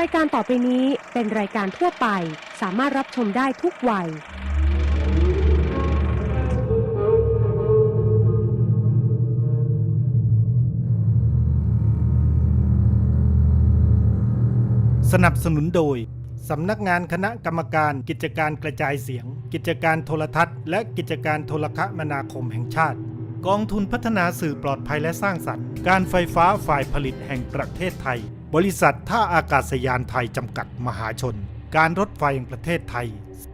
รายการต่อไปนี้เป็นรายการทั่วไป สามารถรับชมได้ทุกวัย สนับสนุนโดย สำนักงานคณะกรรมการกิจการกระจายเสียง กิจการโทรทัศน์ และกิจการโทรคมนาคมแห่งชาติ กองทุนพัฒนาสื่อปลอดภัยและสร้างสรรค์ การไฟฟ้าฝ่ายผลิตแห่งประเทศไทย บริษัทท่าอากาศยานไทยจำกัดมหาชน การรถไฟแห่งประเทศไทย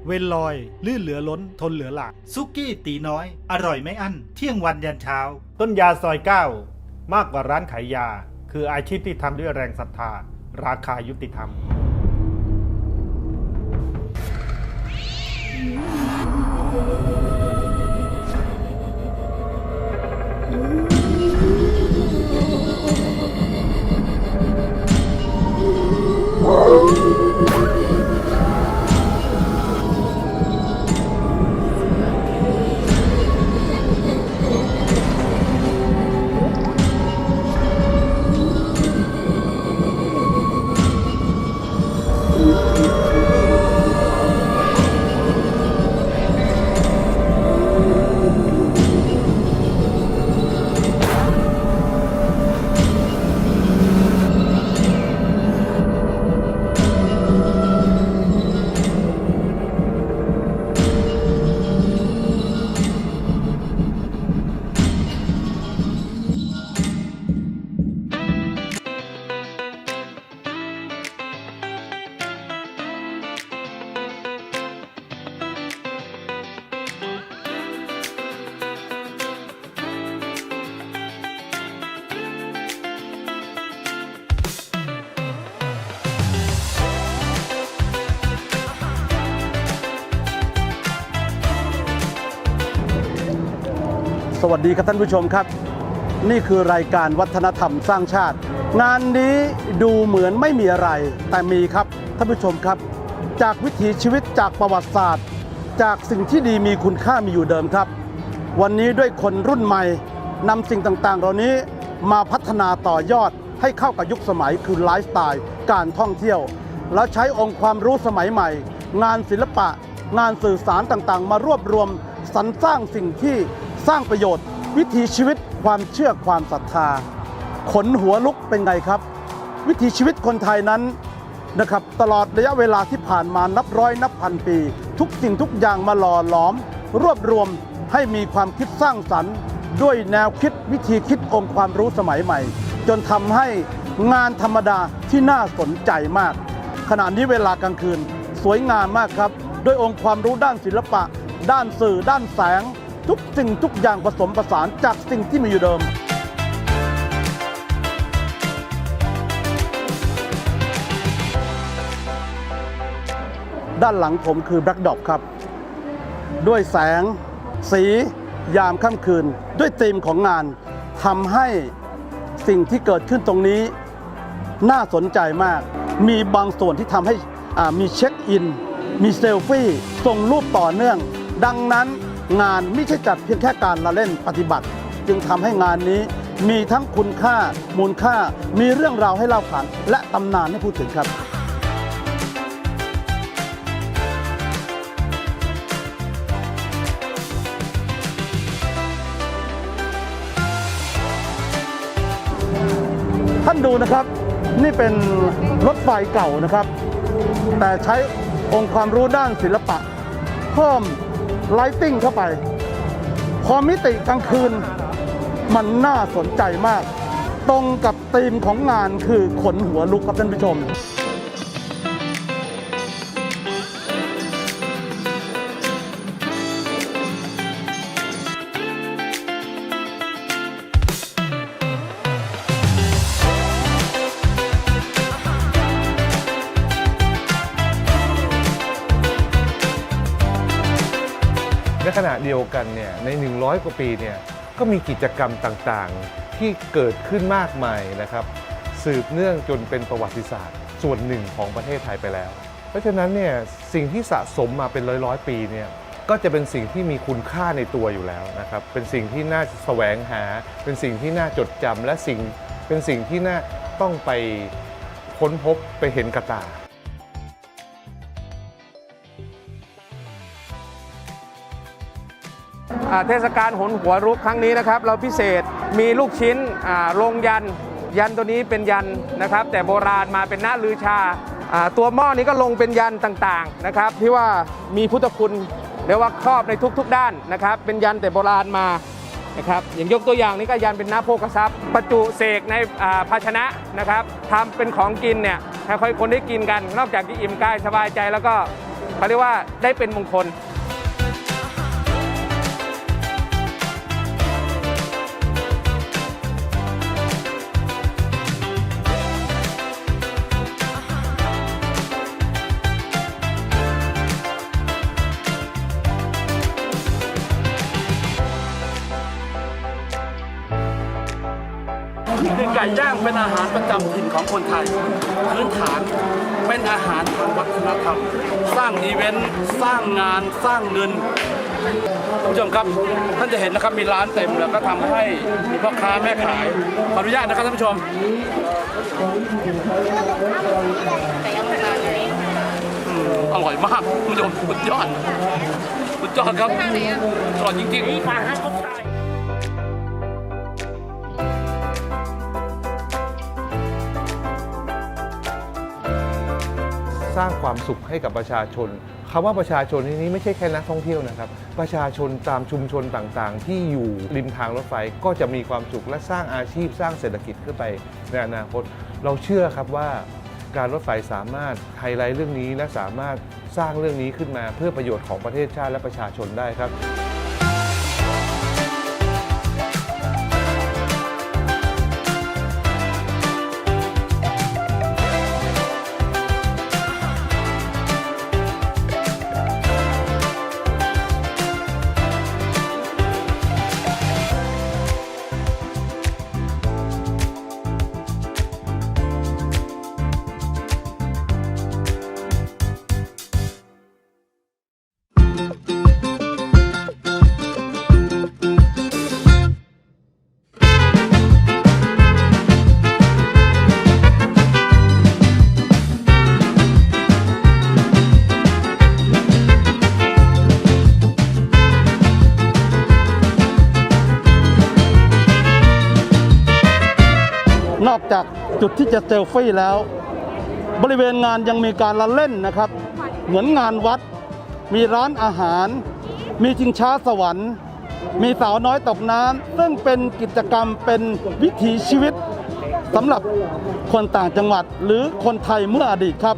เวนลอย ลื่นเหลือล้นทนเหลือหลากซุกี้ตีน้อย อร่อยไม่อั้น เที่ยงวันยันเช้า ต้นยาซอยเก้ามากกว่าร้านขายยา คืออาชีพที่ทำด้วยแรงศรัทธา ราคายุติธรรม วัสดีครับท่านผู้ชมครับ นี่คือรายการวัฒนธรรมสร้างชาติ งานนี้ดูเหมือนไม่มีอะไร แต่มีครับท่านผู้ชมครับ จากวิถีชีวิตจากประวัติศาสตร์ จากสิ่งที่ดีมีคุณค่ามีอยู่เดิมครับ วันนี้ด้วยคนรุ่นใหม่นำสิ่งต่างๆ เหล่านี้มาพัฒนาต่อยอดให้เข้ากับยุคสมัยคือไลฟ์สไตล์ การท่องเที่ยว แล้วใช้องค์ความรู้สมัยใหม่ งานศิลปะ งานสื่อสารต่างๆ มารวบรวมสรรสร้างสิ่งที่ สร้างประโยชน์ วิถีชีวิตความเชื่อความศรัทธา ขนหัวลุกเป็นไงครับ วิถีชีวิตคนไทยนั้นนะครับตลอดระยะเวลาที่ผ่านมานับร้อยนับพันปี ทุกสิ่งทุกอย่างมาหล่อหลอม รวบรวมให้มีความคิดสร้างสรรค์ ด้วยแนวคิดวิธีคิดองค์ความรู้สมัยใหม่ จนทำให้งานธรรมดาที่น่าสนใจมาก ขณะนี้เวลากลางคืน สวยงามมากครับ ด้วยองค์ความรู้ด้านศิลปะ ด้านสื่อ ด้านแสง ทุกสิ่งทุกอย่างผสมผสานจากสิ่งที่มีอยู่เดิม ด้านหลังผมคือแบล็กดอปครับ ด้วยแสง สี ยามค่ำคืน ด้วยธีมของงานทำให้สิ่งที่เกิดขึ้นตรงนี้ น่าสนใจมาก มีบางส่วนที่ทำให้มีเช็คอิน มีเซลฟี่ส่งรูปต่อเนื่อง ดังนั้น งานไม่ใช่จัดเพียงแค่การละเล่นปฏิบัติ จึงทำให้งานนี้มีทั้งคุณค่า มูลค่า มีเรื่องราวให้เล่าขานและตำนานให้พูดถึงครับท่านดูนะครับนี่เป็นรถไฟเก่านะครับ แต่ใช้องค์ความรู้ด้านศิลปะเพิ่ม ไลติ้งเข้าไป พอมิติกลางคืน มันน่าสนใจมาก ตรงกับธีมของงานคือขนหัวลุกครับท่านผู้ชม ในขณะเดียวกันเนี่ยใน 100 กว่าปีเนี่ยก็มีกิจกรรมต่างๆ ที่เกิดขึ้นมากมายนะครับ สืบเนื่องจนเป็นประวัติศาสตร์ ส่วนหนึ่งของประเทศไทยไปแล้ว เพราะฉะนั้นเนี่ยสิ่งที่สะสมมาเป็นร้อยร้อยๆปีเนี่ยก็จะเป็นสิ่งที่มีคุณค่าในตัวอยู่แล้วนะครับ เป็นสิ่งที่น่าแสวงหา เป็นสิ่งที่น่าจดจำและสิ่งเป็นสิ่งที่น่าต้องไปค้นพบไปเห็นกระตา เทศกาลหนหัวรุกครั้งนี้นะครับ เราพิเศษมีลูกชิ้นลงยันยันตัวนี้เป็นยันนะครับ แต่โบราณมาเป็นหน้าลือชาอตัวหม้อนี้ก็ลงเป็นยันต่างๆนะครับ ที่ว่ามีพุทธคุณเรียกว่าครอบในทุกๆด้านนะครับ เป็นยันแต่โบราณมานะครับอย่างยกตัวอย่างนี้ก็ยันเป็นหน้าโภคทรัพย์ประจุเสกในภาชนะนะครับทำเป็นของกินเนี่ยให้ค่อยคนได้กินกัน นอกจากที่อิ่มกายสบายใจแล้วก็เขาเรียกว่าได้เป็นมงคล คือไก่ย่างเป็นอาหารประจำถิ่นของคนไทย พื้นฐานเป็นอาหารทางวัฒนธรรม สร้างอีเวนต์สร้างงานสร้างเงินคุณผู้ชมครับท่านจะเห็นนะครับมีร้านเต็มแล้วก็ทำให้มีพ่อค้าแม่ขายขออนุญาตนะครับท่านผู้ชมอืมอร่อยมากคุณผู้ชมสุดยอดสุดยอดครับอร่อยจริงๆ สร้างความสุขให้กับประชาชนคำว่าประชาชนที่นี้ไม่ใช่แค่นักท่องเที่ยวนะครับ ประชาชนตามชุมชนต่างๆ ที่อยู่ริมทางรถไฟก็จะมีความสุขและสร้างอาชีพสร้างเศรษฐกิจขึ้นไปในอนาคต เราเชื่อครับว่าการรถไฟสามารถไฮไลท์เรื่องนี้และสามารถสร้างเรื่องนี้ขึ้นมาเพื่อประโยชน์ของประเทศชาติและประชาชนได้ครับ จุดที่จะเซลฟี่แล้ว บริเวณงานยังมีการละเล่นนะครับ เหมือนงานวัด มีร้านอาหาร มีชิงช้าสวรรค์ มีสาวน้อยตกน้ำซึ่งเป็นกิจกรรมเป็นวิถีชีวิตสำหรับคนต่างจังหวัดหรือคนไทยเมื่ออดีตครับ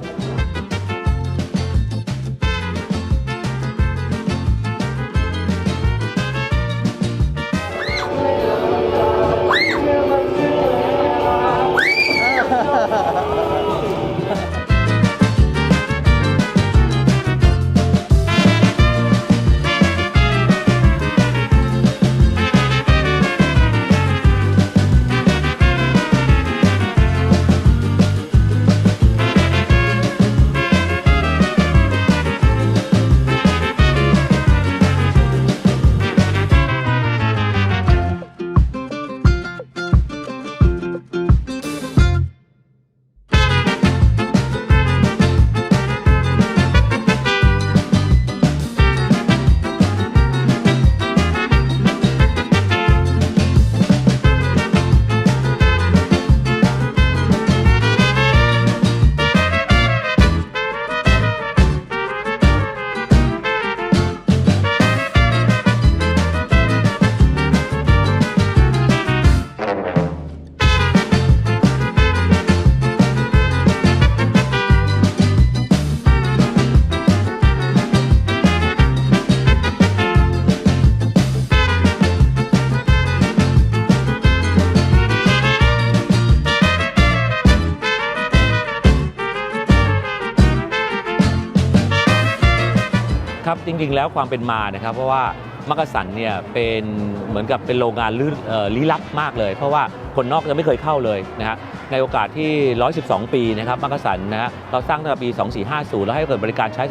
จริง ๆ แล้วความเป็นมานะครับ เพราะว่ามักกะสันเนี่ยเป็นเหมือนกับเป็นโรงงานล,ลี้ลับมากเลย เพราะว่าคนนอกจะไม่เคยเข้าเลยนะฮะในโอกาสที่ 112 ปีนะครับมักกะสันนะฮะเราสร้างตั้งแต่ปี 2450 แล้วให้เปิดบริการใช้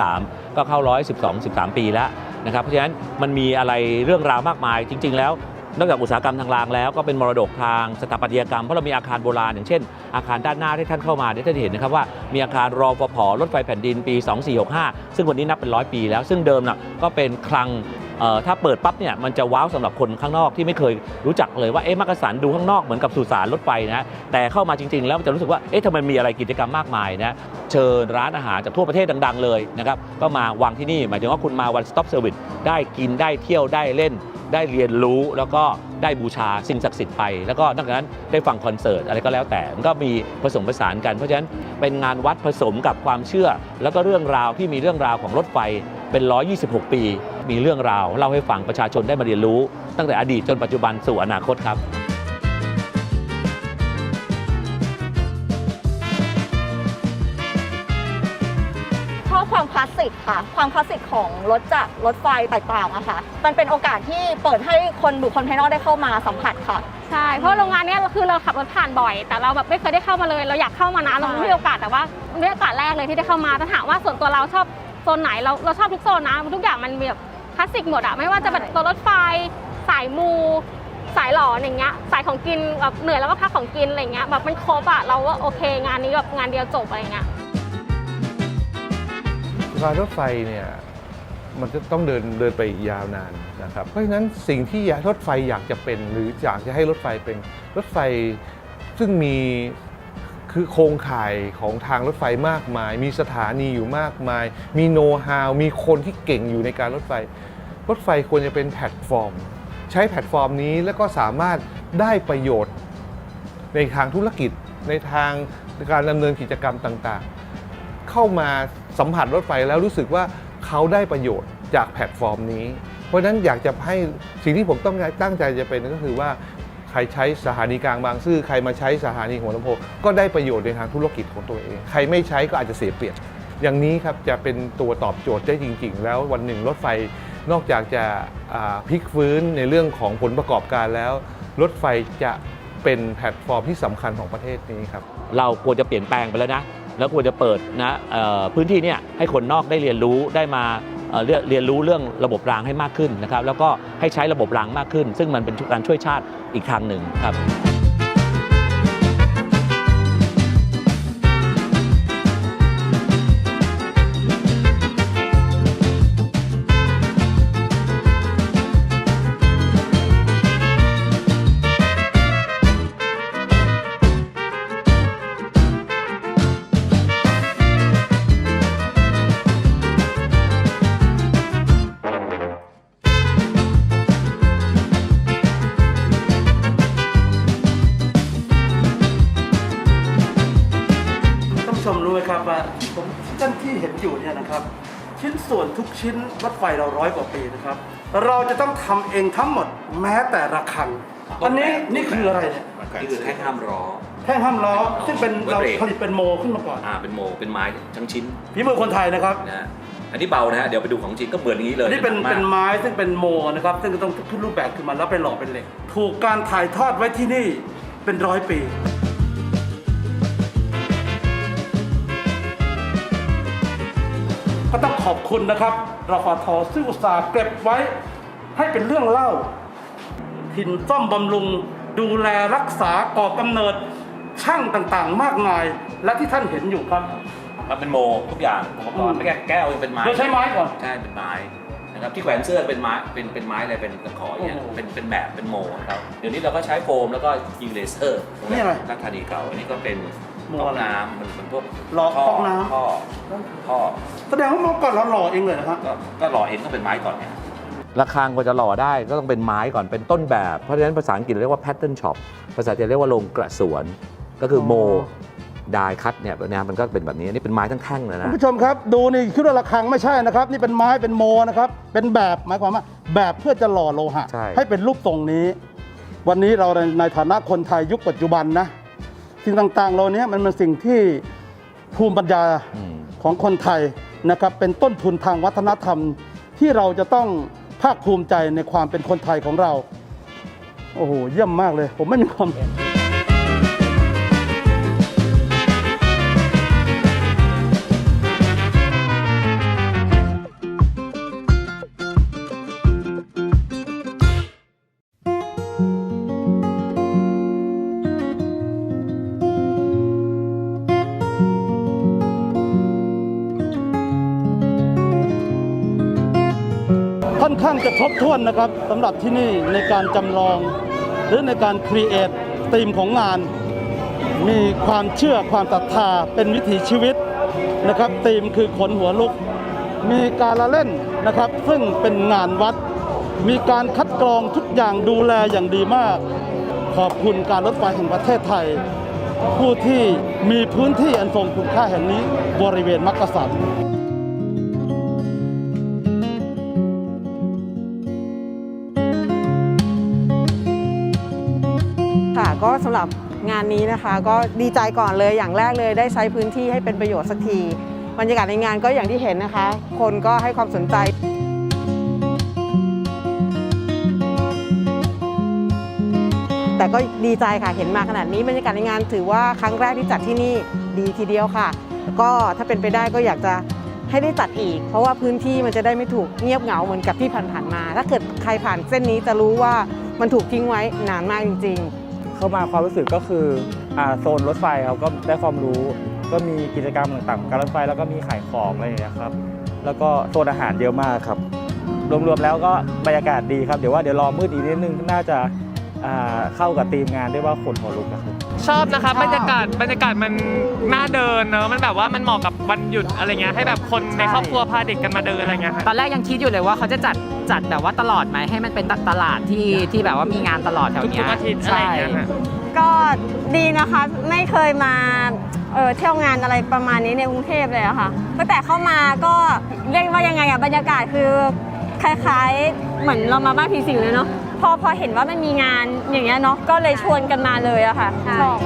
2453 ก็เข้า 112 13 ปีแล้วนะครับเพราะฉะนั้นมันมีอะไรเรื่องราวมากมายจริง ๆ แล้ว นอกจากอุตสาหกรรมทางรางแล้วก็เป็นมรดกทางสถาปัตยกรรม เพราะเรามีอาคารโบราณอย่างเช่น อาคารด้านหน้าที่ท่านเข้ามาเนี่ยท่านจะเห็นนะครับว่ามีอาคารรอฟผรถไฟแผ่นดินปี 2465 ซึ่งวันนี้นับเป็นร้อยปีแล้วซึ่งเดิมน่ะก็เป็นคลังถ้าเปิดปั๊บเนี่ยมันจะว้าวสำหรับคนข้างนอกที่ไม่เคยรู้จักเลยว่าเอ๊ะมักกะสันดูข้างนอกเหมือนกับสุสานรถไฟนะแต่เข้ามาจริง ๆ แล้วจะรู้สึกว่าเอ๊ะทำไมมีอะไรกิจกรรมมากมายนะเชิญร้านอาหารจากทั่วประเทศดัง ๆ เลยนะครับก็มาวางที่นี่ หมายถึงว่าคุณมา one stop service ได้กินได้เที่ยวได้เล่น ได้เรียนรู้แล้วก็ได้บูชาสิ่งศักดิ์สิทธิ์ไป แล้วก็นอกจากนั้นได้ฟังคอนเสิร์ตอะไรก็แล้วแต่มันก็มีผสมผสานกัน เพราะฉะนั้นเป็นงานวัดผสมกับความเชื่อ แล้วก็เรื่องราวที่มีเรื่องราวของรถไฟเป็น 126 ปี มีเรื่องราวเล่าให้ฟังประชาชนได้มาเรียนรู้ ตั้งแต่อดีตจนปัจจุบันสู่อนาคตครับ สสิกค่ะ ความคลาสสิกของรถจากรถไฟต่างๆอะค่ะ มันเป็นโอกาสที่เปิดให้คนบุคคลภายนอกได้เข้ามาสัมผัสค่ะ ใช่ เพราะโรงงานเนี้ยคือเราขับรถผ่านบ่อย แต่เราแบบไม่เคยได้เข้ามาเลย เราอยากเข้ามานะเราไม่มีโอกาสแต่ว่านี่โอกาสแรกเลยที่ได้เข้ามาแต่ถามว่าส่วนตัวเราชอบโซนไหนเราเราชอบทุกโซนนะทุกอย่างมันมีแบบคลาสสิกหมดอะไม่ว่าจะเป็นตัวรถไฟสายมูสายหลอนอย่างเงี้ยสายของกินแบบเหนื่อยแล้วก็พักของกินอะไรเงี้ยแบบมันครบอะเราว่าโอเค งานนี้แบบงานเดียวจบอะไรเงี้ย การรถไฟเนี่ยมันจะต้องเดินเดินไปอีกยาวนานนะครับ เพราะฉะนั้นสิ่งที่รถไฟอยากจะเป็น หรืออยากจะให้รถไฟเป็นรถไฟซึ่งมีคือโครงข่ายของทางรถไฟมากมาย มีสถานีอยู่มากมาย มีโน้ตฮาวมีคนที่เก่งอยู่ในการรถไฟ รถไฟควรจะเป็นแพลตฟอร์ม ใช้แพลตฟอร์มนี้แล้วก็สามารถได้ประโยชน์ในทางธุรกิจในทางการดำเนินกิจกรรมต่างๆ เข้ามา สัมผัสรถไฟแล้วรู้สึกว่าเขาได้ประโยชน์จากแพลตฟอร์มนี้ เพราะฉะนั้นอยากจะให้สิ่งที่ผมต้องตั้งใจจะเป็นก็คือว่าใครใช้สถานีกลางบางซื่อใครมาใช้สถานีหัวลำโพงก็ได้ประโยชน์ในทางธุรกิจของตัวเอง ใครไม่ใช้ก็อาจจะเสียเปรียบอย่างนี้ครับจะเป็นตัวตอบโจทย์ได้จริง ๆ แล้ววันหนึ่งรถไฟนอกจากจะพลิกฟื้นในเรื่องของผลประกอบการแล้ว รถไฟจะเป็นแพลตฟอร์มที่สำคัญของประเทศนี้ครับ เราควรจะเปลี่ยนแปลงไปแล้วนะ แล้วควรจะเปิดนะพื้นที่เนี่ยให้คนนอกได้เรียนรู้ได้มาเรียนรู้เรื่องระบบรางให้มากขึ้นนะครับแล้วก็ให้ใช้ระบบรางมากขึ้น ซึ่งมันเป็นการช่วยชาติอีกทางหนึ่งครับ ไฟเราร้อยกว่าปีนะครับ เราจะต้องทำเองทั้งหมดแม้แต่ระฆัง อันนี้นี่คืออะไรเนี่ยนี่คือแท่งห้ามล้อ แท่งห้ามล้อซึ่งเป็นไว้เราเบรกผลิตเป็นโมขึ้นมาก่อนอ่าเป็นโมเป็นไม้ทั้งชิ้นฝีมือคนไทยนะครับ นะฮะอันนี้เบานะฮะเดี๋ยวไปดูของจริงก็เหมือนอย่างนี้เลยอันนี้เป็นหกมากเป็นไม้ซึ่งเป็นโมนะครับ ซึ่งต้องขึ้นรูปแบบขึ้นมาแล้วไปหล่อเป็นเหล็ก ถูกการถ่ายทอดไว้ที่นี่เป็นร้อยปี ก็ต้องขอบคุณนะครับรฟทซึ่งอุตสาห์เก็บไว้ให้เป็นเรื่องเล่าถิ่นซ่อมบำรุง ดูแลรักษาก่อกำเนิดช่างต่างๆ มากมาย และที่ท่านเห็นอยู่ครับ มันเป็นโมทุกอย่างอุปกรณ์ไม่แค่แก้วยังเป็นไม้โดยใช้ไม้ก่อนใช่เป็นไม้นะครับที่แขวนเสื้อเป็นไม้เป็นเป็นไม้อะไรเป็นตะขออย่างเงี้ยโอ้โหเป็นเป็นแบบเป็นโมครับเดี๋ยวนี้เราก็ใช้โฟมแล้วก็ยิงเลเซอร์นี่อะไรรักธานีเก่าอันนี้ก็เป็น โมท่ออะไร น้ำมันเป็นพวกหล่อฟองน้ำ ท่อท่อแสดงว่าเมื่อก่อนเราหล่อเองเลยนะครับ ก็ก็หล่อเองต้องเป็นไม้ก่อนเนี่ยระฆังกว่าจะหล่อได้ก็ต้องเป็นไม้ก่อนเป็นต้นแบบ เพราะฉะนั้นภาษาอังกฤษเรียกว่า pattern shop ภาษาจะเรียกว่าโรงกระสวน ก็คือโมดายคัตเนี่ยนะมันก็เป็นแบบนี้อันนี่เป็นไม้ทั้งแท่งเลยท่านนะผู้ชมครับ ดูนี่คิดว่าระฆังไม่ใช่นะครับ นี่เป็นไม้เป็นโมนะครับ เป็นแบบหมายความว่า แบบเพื่อจะหล่อโลหะใช่ให้เป็นรูปทรงนี้ วันนี้เราในในฐานะคนไทยยุคปัจจุบันนะ สิ่งต่างๆ เหล่านี้มันเป็นสิ่งที่ภูมิปัญญาของคนไทยนะครับเป็นต้นทุนทางวัฒนธรรม ที่เราจะต้องภาคภูมิใจในความเป็นคนไทยของเรา โอ้โห เยี่ยมมากเลย ผมไม่มีความเห็น จะครบถ้วนนะครับสำหรับที่นี่ในการจำลอง หรือในการครีเอทธีมของงาน มีความเชื่อความศรัทธาเป็นวิถีชีวิตนะครับธีมคือขนหัวลุก มีการละเล่นนะครับ ซึ่งเป็นงานวัด มีการคัดกรองทุกอย่างดูแลอย่างดีมาก ขอบคุณการรถไฟแห่งประเทศไทย ผู้ที่มีพื้นที่อันทรงคุณค่าแห่งนี้บริเวณมักกะสัน ก็สำหรับงานนี้นะคะ ก็ดีใจก่อนเลยอย่างแรกเลยได้ใช้พื้นที่ให้เป็นประโยชน์สักทีบรรยากาศในงานก็อย่างที่เห็นนะคะ คนก็ให้ความสนใจแต่ก็ดีใจค่ะ เห็นมาขนาดนี้บรรยากาศในงานถือว่าครั้งแรกที่จัดที่นี่ดีทีเดียวค่ะ ก็ถ้าเป็นไปได้ก็อยากจะให้ได้จัดอีก เพราะว่าพื้นที่มันจะได้ไม่ถูกเงียบเหงาเหมือนกับที่ผ่านๆมา ถ้าเกิดใครผ่านเส้นนี้จะรู้ว่ามันถูกทิ้งไว้นานมากจริง ๆ เข้ามาความรู้สึกก็คืออ่าโซนรถไฟครับก็ได้ความรู้ ก็มีกิจกรรมต่างๆของการรถไฟแล้วก็มีขายของอะไรอย่างเงี้ยครับแล้วก็โซนอาหารเยอะมากครับ รวมๆแล้วก็บรรยากาศดีครับเดี๋ยวว่าเดี๋ยวรอมืดอีกนิดนึงน่าจะอ่าเข้ากับทีมงานได้ว่าคนหัวลุกนะครับ ชอบนะครับบรรยากาศบรรยากาศมันน่าเดินเนอะมันแบบว่ามันเหมาะกับวันหยุดอะไรเงี้ยให้แบบคนในครอบครัวพาเด็กกันมาเดินอะไรเงี้ยครับตอนแรกยังคิดอยู่เลยว่าเขาจะจัดจัดแบบว่าตลอดไหมให้มันเป็นตลาดที่ที่แบบว่ามีงานตลอดแถวเนี้ทุกๆอาทิตย์อะไรอย่างเงี้ยฮะ ก็ดีนะคะไม่เคยมาเอ่อเที่ยวงานอะไรประมาณนี้ในกรุงเทพเลยอะค่ะตั้งแต่เข้ามาก็เรียกว่ายังไงอะบรรยากาศคือคล้ายๆ เหมือนเรามาบ้านผีสิงเลยเนาะ พอพอเห็นว่ามันมีงานอย่างเงี้ยเนาะก็เลยชวนกันมาเลยอะค่ะชอบ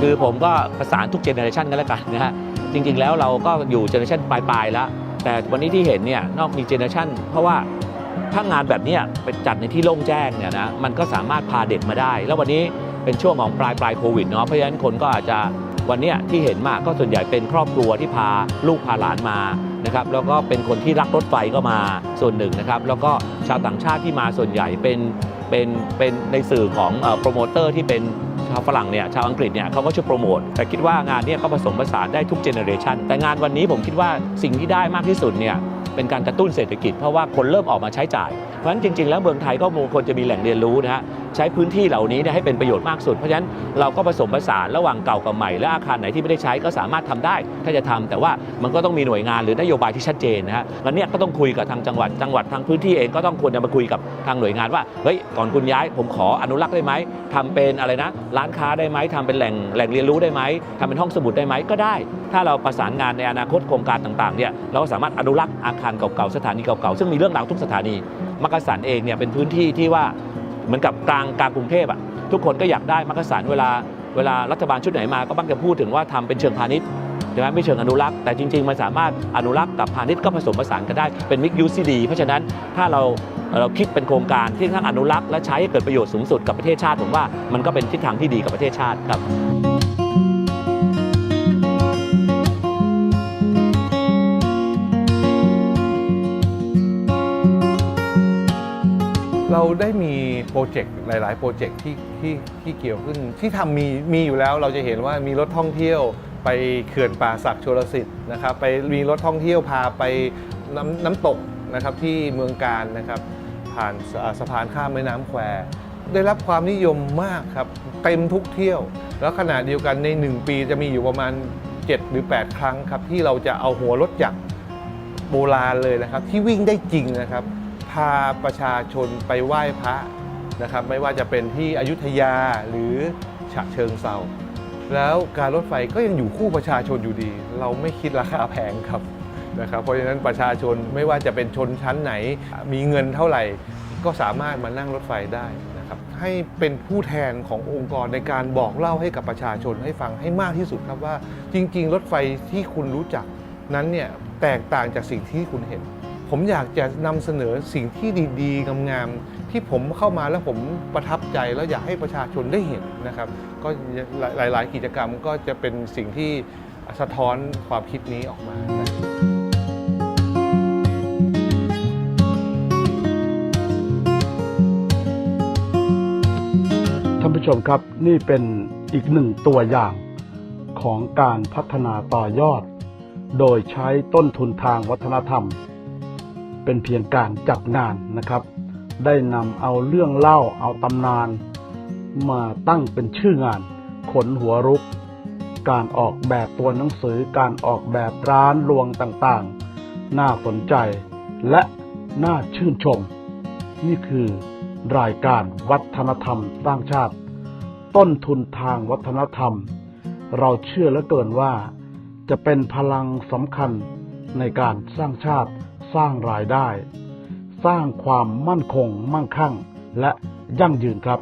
คือผมก็ประสานทุกเจเนอเรชันกันแล้วกันนะฮะ จริงๆแล้วเราก็อยู่เจเนอเรชันปลายๆแล้ว แต่วันนี้ที่เห็นเนี่ยนอกมีเจเนอเรชันเพราะว่าถ้างานแบบเนี้ยไปจัดในที่โล่งแจ้งเนี่ยนะมันก็สามารถพาเด็กมาได้ แล้ววันนี้ เป็นช่วงของปลายปลายโควิดเนาะเพราะฉะนั้นคนก็อาจจะวันนี้ที่เห็นมากก็ส่วนใหญ่เป็นครอบครัวที่พาลูกพาหลานมานะครับแล้วก็เป็นคนที่รักรถไฟก็มาส่วนหนึ่งนะครับ แล้วก็ชาวต่างชาติที่มาส่วนใหญ่เป็นเป็นเป็นในสื่อของโปรโมเตอร์ที่เป็นชาวฝรั่งเนี่ยชาวอังกฤษเนี่ยเขาก็ช่วยโปรโมทแต่คิดว่างานเนี้ก็ผสมผสานได้ทุกเจเนอเรชันแต่งานวันนี้ผมคิดว่าสิ่งที่ได้มากที่สุดเนี่ยเป็นการกระตุ้นเศรษฐกิจเพราะว่าคนเริ่มออกมาใช้จ่าย ราะฉะนั้นจริง ๆ แล้วเมืองไทยก็ควรจะมีแหล่งเรียนรู้นะฮะใช้พื้นที่เหล่านี้เนี่ยให้เป็นประโยชน์มากสุด เพราะฉะนั้นเราก็ผสมผสานระหว่างเก่ากับใหม่และอาคารไหนที่ไม่ได้ใช้ก็สามารถทำได้ ถ้าจะทำแต่ว่ามันก็ต้องมีหน่วยงานหรือนโยบายที่ชัดเจนนะฮะแล้วเนี่ยก็ต้องคุยกับทางจังหวัดจังหวัดทางพื้นที่เองก็ต้องควรจะมาคุยกับทางหน่วยงานว่าเฮ้ยก่อนคุณย้ายผมขออนุรักษ์ได้ไหมทำเป็นอะไรนะ ร้านค้าได้ไหมทำเป็นแหล่งแหล่งเรียนรู้ได้ไหมทำเป็นห้องสมุดได้ไหมก็ได้ ถ้าเราประสานงานในอนาคตโครงการต่างๆเนี่ยเราก็สามารถอนุรักษ์อาคารเก่าๆสถานีเก่าๆซึ่งมีเรื่องราวทุกสถานี มักกะสันเองเนี่ยเป็นพื้นที่ที่ว่าเหมือนกับกลางกลางกรุงเทพอะทุกคนก็อยากได้มักกะสันเวลาเวลารัฐบาลชุดไหนมาก็มักจะพูดถึงว่าทำเป็นเชิงพาณิชย์ใช่ไหมไม่เชิงอนุรักษ์แต่จริง ๆ มันสามารถอนุรักษ์กับพาณิชย์ก็ผสมผสานกันได้เป็นมิกยูซีดีเพราะฉะนั้นถ้าเราเราคิดเป็นโครงการที่ทั้งอนุรักษ์และใช้ให้เกิดประโยชน์สูงสุดกับประเทศชาติผมว่ามันก็เป็นทิศทางที่ดีกับประเทศชาติครับ เราได้มีโปรเจกต์หลาย ๆ โปรเจกต์ที่ที่ที่เกี่ยวขึ้น ที่ทำมีมีอยู่แล้วเราจะเห็นว่ามีรถท่องเที่ยวไปเขื่อนป่าศักดิ์ชลสิทธิ์นะครับไปมีรถท่องเที่ยวพาไปน้ำน้ำตกนะครับที่เมืองการนะครับผ่านสสะพานข้ามแม่น้ำแควได้รับความนิยมมากครับเต็มทุกเที่ยว แล้วขณะเดียวกันใน 1 ปีจะมีอยู่ประมาณ 7 หรือ 8 ครั้งครับที่เราจะเอาหัวรถจักรโบราณเลยนะครับ ที่วิ่งได้จริงนะครับาประชาชนไปไหว้พระนะครับ ไม่ว่าจะเป็นที่อยุธยาหรือฉะเชิงเซาแล้วการรถไฟก็ยังอยู่คู่ประชาชนอยู่ดี เราไม่คิดราคาแพงครับนะครับ เพราะฉะนั้นประชาชนไม่ว่าจะเป็นชนชั้นไหน มีเงินเท่าไหร่ ก็สามารถมานั่งรถไฟได้นะครับ ให้เป็นผู้แทนขององค์กรในการบอกเล่าให้กับประชาชนให้ฟังให้มากที่สุดครับว่า จริง ๆ รถไฟที่คุณรู้จักนั้นเนี่ยแตกต่างจากสิ่งที่คุณเห็น ผมอยากจะนำเสนอสิ่งที่ดีๆงามๆที่ผมเข้ามาแล้วผมประทับใจแล้วอยากให้ประชาชนได้เห็นนะครับ ก็หลายๆ กิจกรรมก็จะเป็นสิ่งที่สะท้อนความคิดนี้ออกมานะคชมครับนี่เป็นอีกหนึ่งตัวอย่างของการพัฒนาต่อยอด โดยใช้ต้นทุนทางวัฒนธรรม เป็นเพียงการจัดงานนะครับ ได้นำเอาเรื่องเล่าเอาตำนาน มาตั้งเป็นชื่องาน ขนหัวรุก การออกแบบตัวหนังสือการออกแบบร้านรวงต่างๆ น่าสนใจและน่าชื่นชม นี่คือรายการวัฒนธรรมสร้างชาติ ต้นทุนทางวัฒนธรรม เราเชื่อเหลือเกินว่า จะเป็นพลังสำคัญในการสร้างชาติ สร้างรายได้ สร้างความมั่นคงมั่งคั่ง และยั่งยืนครับ